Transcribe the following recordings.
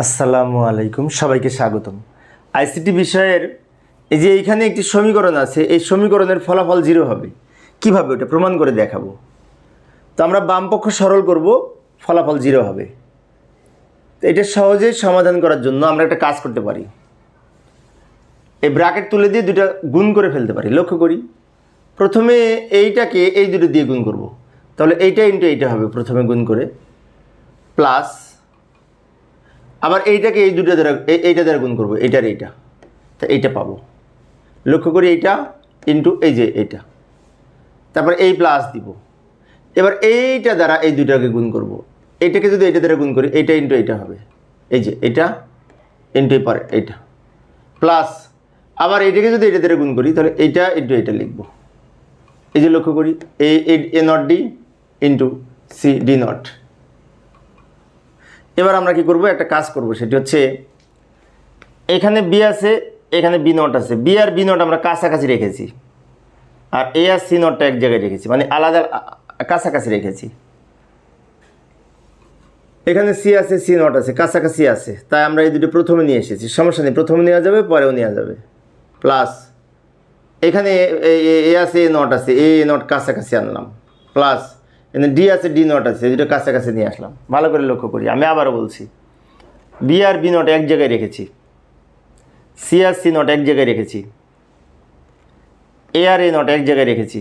আসসালামু আলাইকুম, সবাইকে স্বাগতম। আইসিটি বিষয়ের এই যে এইখানে একটি সমীকরণ আছে, এই সমীকরণের ফলাফল জিরো হবে। কীভাবে ওটা প্রমাণ করে দেখাবো? তো আমরা বামপক্ষ সরল করব, ফলাফল জিরো হবে। তো এটা সহজেই সমাধান করার জন্য আমরা একটা কাজ করতে পারি। এই ব্র্যাকেট তুলে দিয়ে দুটা গুণ করে ফেলতে পারি, লক্ষ্য করি। প্রথমে এইটাকে এই দুটো দিয়ে গুণ করব। তাহলে এইটা ইন্টু এইটা হবে প্রথমে গুণ করে প্লাস আবার এইটাকে এই দুটো দ্বারা, এই- এইটা দ্বারা গুণ করব, এইটার এইটা। তা এইটা পাবো। লক্ষ্য করি এইটা ইন্টু এই যে এইটা। তারপর এই প্লাস দিব। এবার এইটা দ্বারা এই দুটাকে গুণ করব। এইটাকে যদি এইটা দ্বারা গুণ করি, এইটা ইন্টু এইটা হবে। এই যে এটা ইন্টু পরে এইটা। প্লাস আবার এইটাকে যদি এটা দ্বারা গুণ করি, তাহলে এইটা ইন্টু এইটা লিখব। এই যে লক্ষ্য করি A A nought D into C D nought এবার আমরা কি করব? একটা কাজ করব, সেটি হচ্ছে এখানে বি আছে, এখানে বি নট আছে। বি আর বি নট আমরা কাছাকাছি রেখেছি। আর এ আর সি নটটা এক জায়গায় রেখেছি মানে আলাদা কাছাকাছি রেখেছি। এখানে সি আছে সি নট আছে, কাছাকাছি আছে। তাই আমরা এই দুটো প্রথমে নিয়ে এসেছি। সমস্যা নেই, প্রথমে নেওয়া যাবে, পরেও নেওয়া যাবে। প্লাস এখানে এ- আছে এ নট আছে এ নট কাছাকাছি আনলাম। প্লাস এখানে ডি আছে ডি নট আছে দুটো কাছাকাছি নিয়ে আসলাম। ভালো করে লক্ষ্য করি, আমি আবারও বলছি। বি আর বি নট এক জায়গায় রেখেছি। সি আর সি নট এক জায়গায় রেখেছি। এ আর এ নট এক জায়গায় রেখেছি।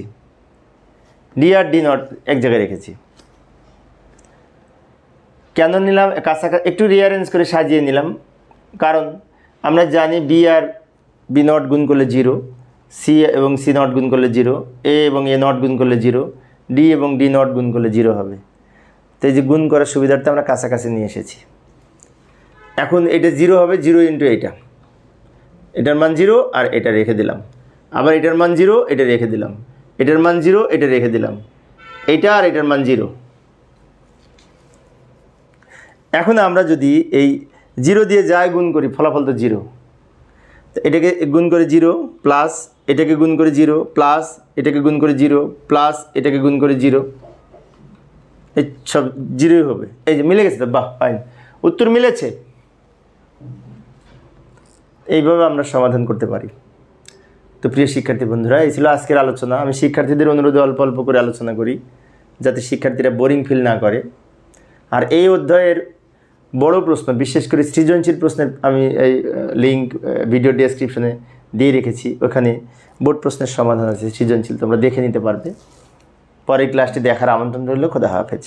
ডি আর ডি নট এক জায়গায় রেখেছি। কেন নিলাম? কাছাকাছি একটু রিয়ারেঞ্জ করে সাজিয়ে নিলাম। কারণ আমরা জানি বি আর বি নট গুণ করলে জিরো সি এবং সি নট গুণ করলে জিরো এ এবং এ নট গুণ করলে জিরো ডি এবং ডি নট গুণ করলে জিরো হবে। তো এই যে গুণ করার সুবিধার্থে আমরা কাছাকাছি নিয়ে এসেছি। এখন এটা জিরো হবে জিরো ইন্টু এইটা। এটার মান জিরো আর এটা রেখে দিলাম। আবার এটার মান জিরো এটা রেখে দিলাম। এটার মান জিরো এটা রেখে দিলাম। এইটা আর এটার মান জিরো এখন আমরা যদি এই জিরো দিয়ে যাই গুণ করি, ফলাফল তো জিরো এটাকে গুণ করে জিরো প্লাস এটাকে গুণ করে জিরো প্লাস এটাকে গুণ করে জিরো প্লাস এটাকে গুণ করে জিরো। এই সব জিরোই হবে। এই যে মিলে গেছে তো? বাহ ফাইন উত্তর মিলেছে? এইভাবে আমরা সমাধান করতে পারি। তো প্রিয় শিক্ষার্থী বন্ধুরা, এই ছিল আজকের আলোচনা। আমি শিক্ষার্থীদের অনুরোধে অল্প অল্প করে আলোচনা করি, যাতে শিক্ষার্থীরা বোরিং ফিল না করে। আর এই অধ্যায়ের বড় প্রশ্ন, বিশেষ করে সৃজনশীল প্রশ্নের আমি এই লিঙ্ক ভিডিও ডেসক্রিপশনে দিয়ে রেখেছি। ওখানে বোর্ড প্রশ্নের সমাধান আছে, সৃজনশীল তোমরা দেখে নিতে পারবে। পরের ক্লাসটি দেখার আমন্ত্রণ রইল, খোদা হাফেজ।